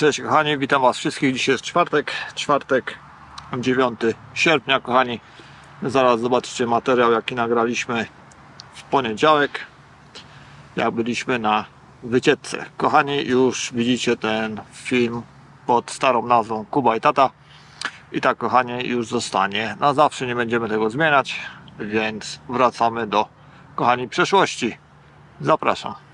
Cześć kochani, witam was wszystkich. Dzisiaj jest czwartek, czwartek 9 sierpnia kochani. Zaraz zobaczycie materiał jaki nagraliśmy w poniedziałek. Jak byliśmy na wycieczce. Kochani, już widzicie ten film pod starą nazwą Kuba i Tata. I tak kochani, już zostanie na zawsze, nie będziemy tego zmieniać, więc wracamy do kochani przeszłości. Zapraszam.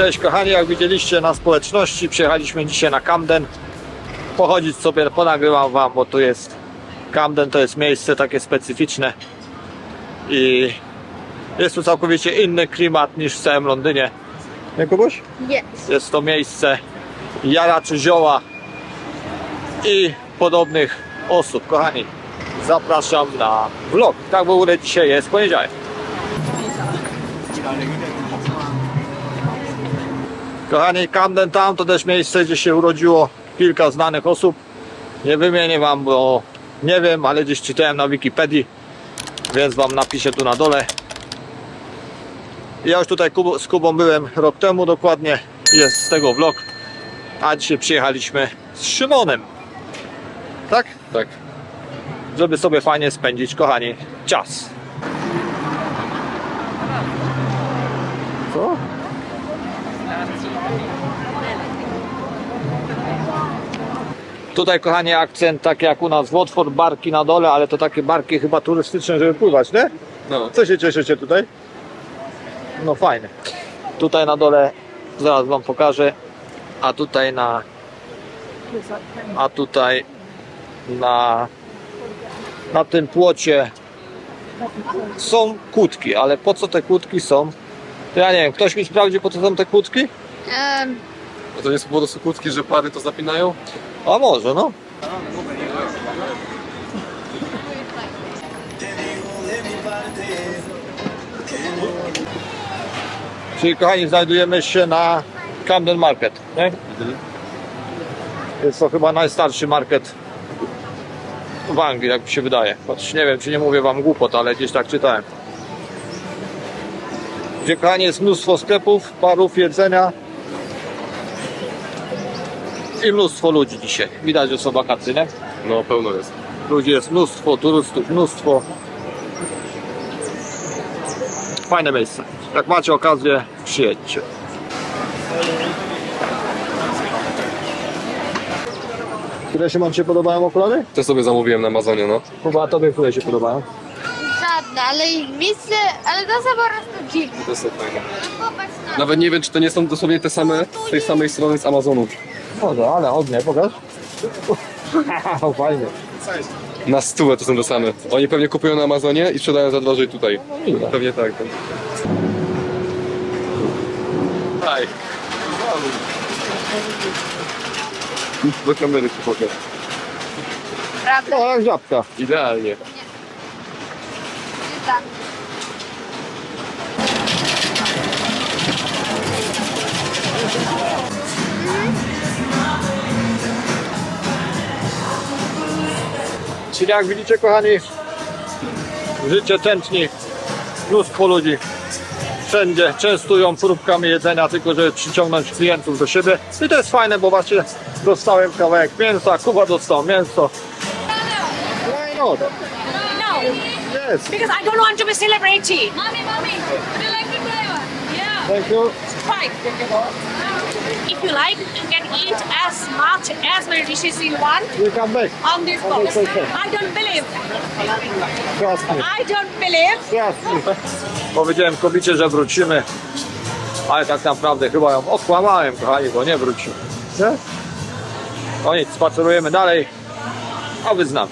Cześć kochani, jak widzieliście na społeczności, przyjechaliśmy dzisiaj na Camden. Pochodzić sobie, ponagrywam wam, bo tu jest Camden, to jest miejsce takie specyficzne i jest tu całkowicie inny klimat niż w całym Londynie. Nie Kubuś? Yes. Jest to miejsce jaraczy zioła i podobnych osób. Kochani, zapraszam na vlog. Tak w ogóle dzisiaj jest poniedziałek. Kochani, Camden Town to też miejsce, gdzie się urodziło kilka znanych osób. Nie wymienię wam, bo nie wiem, ale gdzieś czytałem na Wikipedii, więc wam napiszę tu na dole. Ja już tutaj z Kubą byłem rok temu dokładnie, jest z tego vlog, a dzisiaj przyjechaliśmy z Szymonem. Tak? Tak. Żeby sobie fajnie spędzić, kochani, czas. Co? Tutaj, kochani, akcent tak jak u nas w Watford, barki na dole, ale to takie barki chyba turystyczne, żeby pływać, nie? No. Co się cieszycie tutaj? No fajne. Tutaj na dole zaraz wam pokażę. A tutaj na a tutaj na na tym płocie są kłódki, ale po co te kłódki są? To ja nie wiem, ktoś mi sprawdzi po co są te kłódki? Um, A to nie są po prostu kłódki, że pary to zapinają? A może, no. Czyli kochani, znajdujemy się na Camden Market, nie? Jest to chyba najstarszy market w Anglii, jak mi się wydaje. Choć nie wiem, czy nie mówię wam głupot, ale gdzieś tak czytałem. Gdzie kochani jest mnóstwo sklepów, barów, jedzenia i mnóstwo ludzi dzisiaj. Widać, że są wakacje, nie? No, pełno jest. Ludzi jest mnóstwo, turystów mnóstwo. Fajne miejsce. Jak macie okazję, przyjedźcie. Które się wam się podobają okulary? Te sobie zamówiłem na Amazonie, no. Chyba tobie które się podobają. żadne, ale miejsce, ale to są po prostu dziwne. To są fajne. Popatrz na Nawet nie wiem, czy to nie są dosłownie te same z tej samej strony z Amazonu. Może, ale ognie, pokaż. O, fajnie. Na stówę to są te same. Oni pewnie kupują na Amazonie i sprzedają za drożej tutaj. Pewnie tak. tak. Aj. Do kamery ci pokaż. prawdę. No, jak żabka. Idealnie. Nie tak. Czyli jak widzicie, kochani, życie tętni, mnóstwo ludzi. Wszędzie częstują próbkami jedzenia, tylko żeby przyciągnąć klientów do siebie. I to jest fajne, bo właśnie dostałem kawałek mięsa, Kuba dostał mięso. Why not? No, Yes, because I don't want to be celebrity. Mommy, mommy, would you like to one? Yeah. thank you. Fine. If you like, you can eat as much as many dishes you want We come back. on this box. okay. I don't believe. Trust me. I don't believe. Trust me. Powiedziałem kobiecie, że wrócimy, ale tak naprawdę chyba ją okłamałem, kochani, bo nie wrócimy. Nie? No nic, spacerujemy dalej, a wy z nami.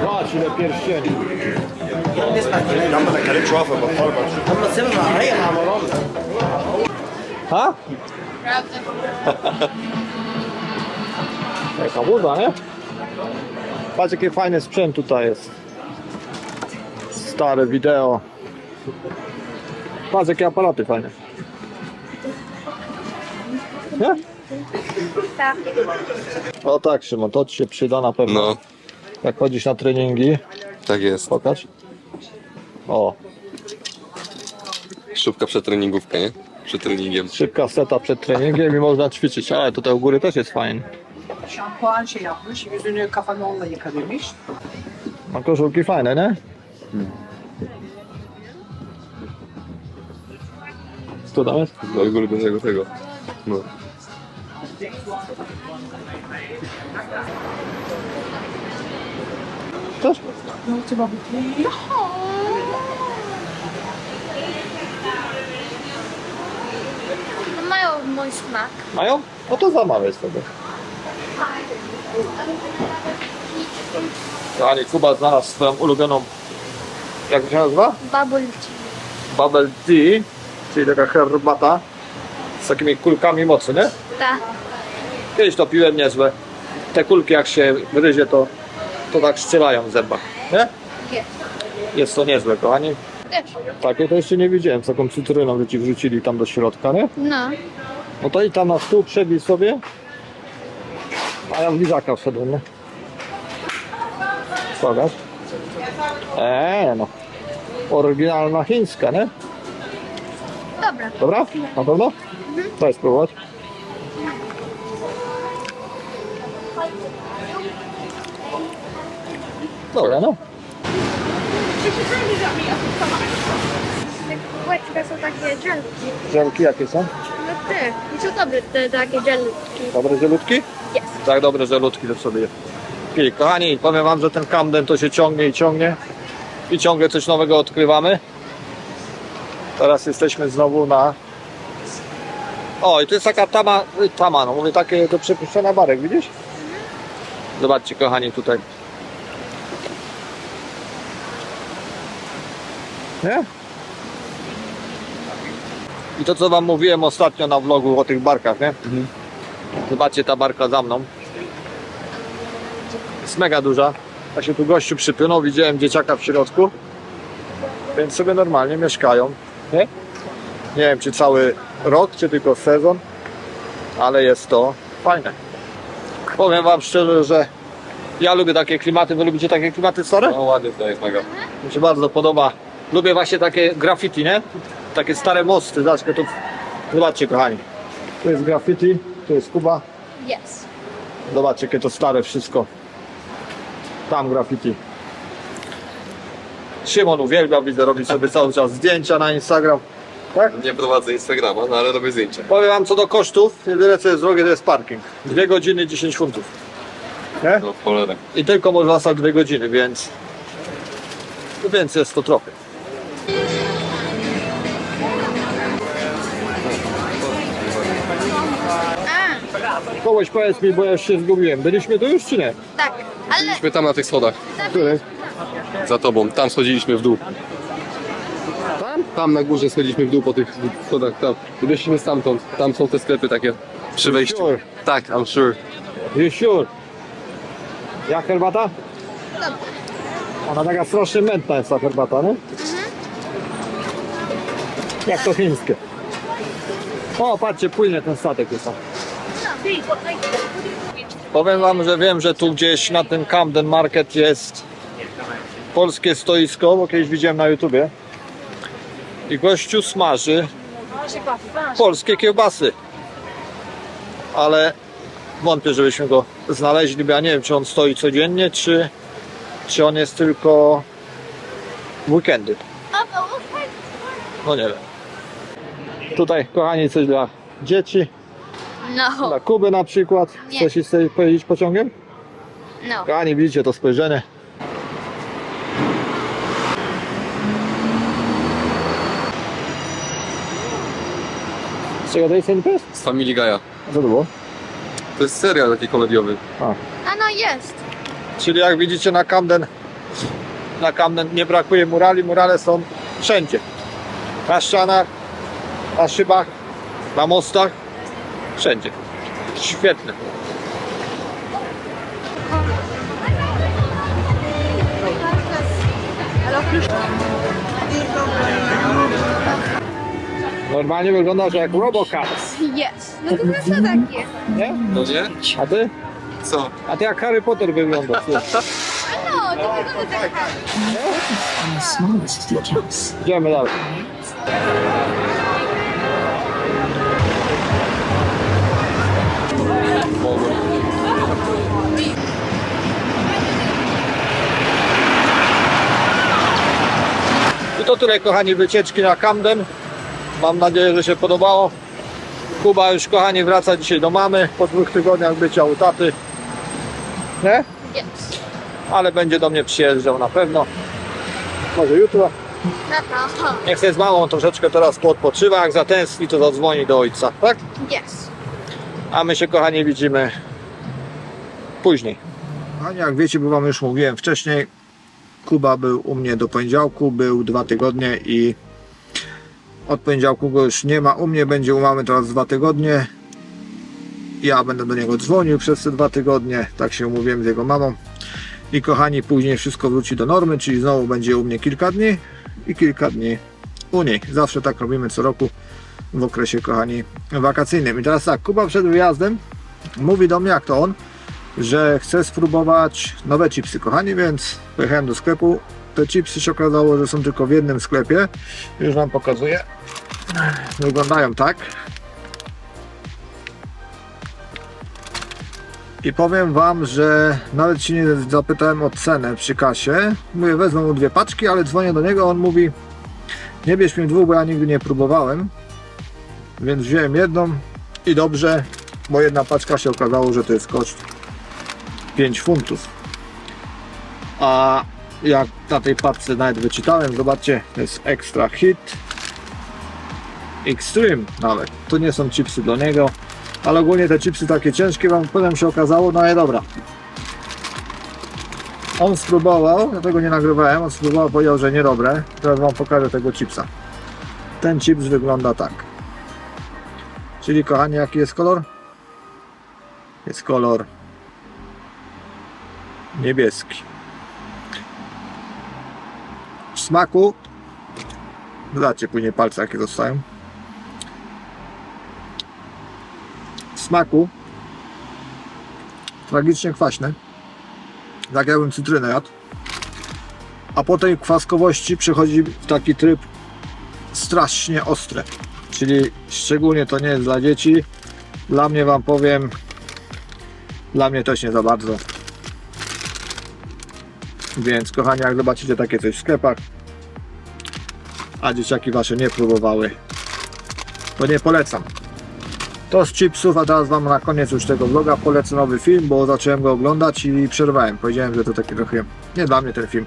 Zobacz ile pierścieni. Ha? Jaka buda, nie? Patrz jaki fajny sprzęt tutaj jest. Stare wideo. Patrz jakie aparaty fajne. Nie? Tak. O tak Szymon, to ci się przyda na pewno. No, Jak chodzisz na treningi, tak jest. pokaż. O, Szybka przetreningówka, nie? Przed treningiem. szybka seta przed treningiem i można ćwiczyć, ale tutaj u góry też jest fajnie. Şampuan şey yapmış, yüzünü kafanı onunla yıka demiş. Ma koszulki fajne, nie? Co tam jest? Do góry do tego, tego. No. Też? No mają mój smak. Mają? No to zamawiaj sobie. Kochani, Kuba znalazł swoją ulubioną, jak się nazywa? Bubble tea. Bubble tea, czyli taka herbata z takimi kulkami mocy, nie? Tak. Kiedyś to piłem niezłe. Te kulki jak się gryzie, to, to tak strzelają w zębach, nie? Jest. To niezłe, kochani. Też. Takie to jeszcze nie widziałem, z taką cytryną, że ci wrzucili tam do środka, nie? No. No to i tam na stół przebij sobie. A ja w lizaka wszedłem, nie? Pokaż. Eee, no. Oryginalna chińska, nie? Dobra. Dobra? Na pewno? Daj spróbować. Dobra, no. Łeczka są takie żelki. Żelki jakie są? No ty. I są dobre te takie żelki. Dobre żelutki? Jest. Tak, dobre żelutki to sobie pij. Kochani, powiem wam, że ten Camden to się ciągnie i ciągnie. I ciągle coś nowego odkrywamy. Teraz jesteśmy znowu na... O, i to jest taka tama, tama no mówię, takie do przepuszczenia barek, widzisz? Zobaczcie, kochani, tutaj. Nie? I to, co wam mówiłem ostatnio na vlogu o tych barkach, nie? Zobaczcie, ta barka za mną. Jest mega duża. Ja się tu gościu przypłynął, widziałem dzieciaka w środku. Więc sobie normalnie mieszkają. Nie? Nie wiem, czy cały rok, czy tylko sezon. Ale jest to fajne. Powiem wam szczerze, że ja lubię takie klimaty. Wy lubicie takie klimaty stare? No ładnie to jest mega. Mi się bardzo podoba. Lubię właśnie takie graffiti, nie? Takie stare mosty. Zobaczcie, tu... Zobaczcie, kochani. Tu jest graffiti, tu jest Kuba. Jest. Zobaczcie, jakie to stare wszystko. Tam graffiti. Szymon uwielbia, widzę, robi sobie cały czas zdjęcia na Instagram. Tak? Nie prowadzę Instagrama, no ale robię zdjęcia. Powiem wam co do kosztów, jedyne co jest drogie to jest parking. Dwie godziny 10 funtów. Nie? No. I tylko można stać dwie godziny, więc... Więc jest to trochę. A, Kogoś powiedz mi, bo ja już się zgubiłem. Byliśmy tu już czy nie? tak. Ale Byliśmy tam na tych schodach. Który? Za tobą. Tam schodziliśmy w dół. Tam? Tam na górze schodziliśmy w dół po tych schodach. Tam. Wyszliśmy stamtąd. Tam są te sklepy takie przy wejściu. Sure. Tak, I'm sure. You sure? Jak herbata? Ona taka strasznie mętna jest ta herbata, nie? Jak to chińskie. O, patrzcie, płynie ten statek jest tam. Powiem wam, że wiem, że tu gdzieś na tym Camden Market jest polskie stoisko, bo kiedyś widziałem na YouTubie. I gościu smaży polskie kiełbasy. Ale wątpię, żebyśmy go znaleźli, bo ja nie wiem, czy on stoi codziennie, czy, czy on jest tylko w weekendy. No nie wiem. Tutaj, kochani, coś dla dzieci, no. dla Kuby na przykład. Nie. Chcesz iść sobie pojeździć pociągiem? No. Kochani, widzicie to spojrzenie? Z czego to jest ten pies? Z Family Guy'a. A Co to było? To jest serial taki komediowy. A no jest. Czyli jak widzicie na Camden, na Camden nie brakuje murali, murale są wszędzie. Na ścianach, na szybach, na mostach, Wszędzie. Świetne. Normalnie wygląda, że jak Robocats, Jest. No to też tak nie? No nie? A ty? Co? A ty jak Harry Potter wyglądasz. ty. No, to wygląda tak. Idziemy dalej. I to tyle kochani wycieczki na Camden. Mam nadzieję, że się podobało. Kuba już kochani wraca dzisiaj do mamy po dwóch tygodniach bycia u taty. Nie? Yes. Ale będzie do mnie przyjeżdżał na pewno. Może jutro. Niech sobie z mamą troszeczkę teraz poodpoczywa. Jak zatęskni, to zadzwoni do ojca, tak? Yes. A my się kochani widzimy później. Kochani, jak wiecie, bo wam już mówiłem wcześniej, Kuba był u mnie do poniedziałku, był dwa tygodnie i od poniedziałku go już nie ma. U mnie będzie u mamy teraz dwa tygodnie. Ja będę do niego dzwonił przez te dwa tygodnie, tak się umówiłem z jego mamą. I kochani, później wszystko wróci do normy, czyli znowu będzie u mnie kilka dni i kilka dni u niej. Zawsze tak robimy co roku w okresie, kochani, wakacyjnym. I teraz tak, Kuba przed wyjazdem mówi do mnie, jak to on, że chce spróbować nowe chipsy, kochani, więc pojechałem do sklepu. Te chipsy się okazało, że są tylko w jednym sklepie. Już Wam pokazuję. Wyglądają tak. I powiem Wam, że nawet się nie zapytałem o cenę przy kasie. Mówię, wezmę mu dwie paczki, ale dzwonię do niego, on mówi nie bierz mi dwóch, bo ja nigdy nie próbowałem. Więc wziąłem jedną i dobrze, bo jedna paczka się okazało, że to jest koszt 5 funtów. A jak na tej paczce nawet wyczytałem, zobaczcie, jest Extra Hit Extreme nawet. To nie są chipsy do niego, ale ogólnie te chipsy takie ciężkie, wam potem się okazało, no ale dobra. On spróbował, ja tego nie nagrywałem, on spróbował, powiedział, że niedobre. Teraz wam pokażę tego chipsa. Ten chips wygląda tak. Czyli kochani, jaki jest kolor? Jest kolor niebieski. W smaku zobaczcie później palce jakie zostają. W smaku tragicznie kwaśny. Tak jakbym cytrynę jadł. A po tej kwaskowości przechodzi w taki tryb strasznie ostre. Czyli szczególnie to nie jest dla dzieci. Dla mnie wam powiem, dla mnie też nie za bardzo. Więc kochani, jak zobaczycie takie coś w sklepach, a dzieciaki wasze nie próbowały, to nie polecam. To z chipsów, a teraz wam na koniec już tego vloga polecę nowy film, bo zacząłem go oglądać i przerwałem. Powiedziałem, że to taki trochę nie dla mnie ten film.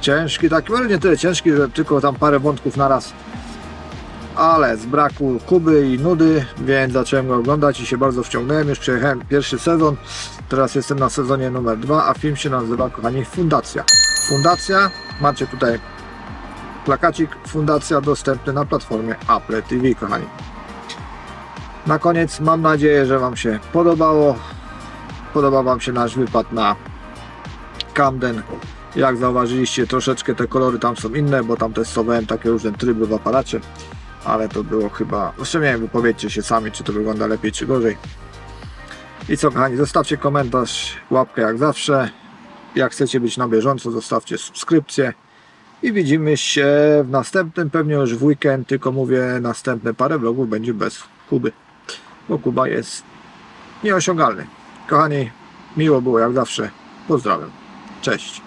Ciężki taki, ale nie tyle ciężki, że tylko tam parę wątków naraz ale z braku Kuby i nudy, więc zacząłem go oglądać i się bardzo wciągnąłem. Już przejechałem pierwszy sezon, teraz jestem na sezonie numer dwa, a film się nazywa, kochani, Fundacja. Fundacja, macie tutaj plakacik, Fundacja dostępny na platformie Apple TV, kochani. Na koniec mam nadzieję, że Wam się podobało. Podoba Wam się nasz wypad na Camden. Jak zauważyliście, troszeczkę te kolory tam są inne, bo tam testowałem takie różne tryby w aparacie ale to było chyba. Zresztą nie wiem, wypowiedzcie się sami, czy to wygląda lepiej, czy gorzej. I co, kochani, zostawcie komentarz, łapkę jak zawsze. Jak chcecie być na bieżąco, zostawcie subskrypcję. I widzimy się w następnym, pewnie już w weekend, tylko mówię, następne parę vlogów będzie bez Kuby. Bo Kuba jest nieosiągalny. Kochani, miło było jak zawsze. Pozdrawiam. Cześć.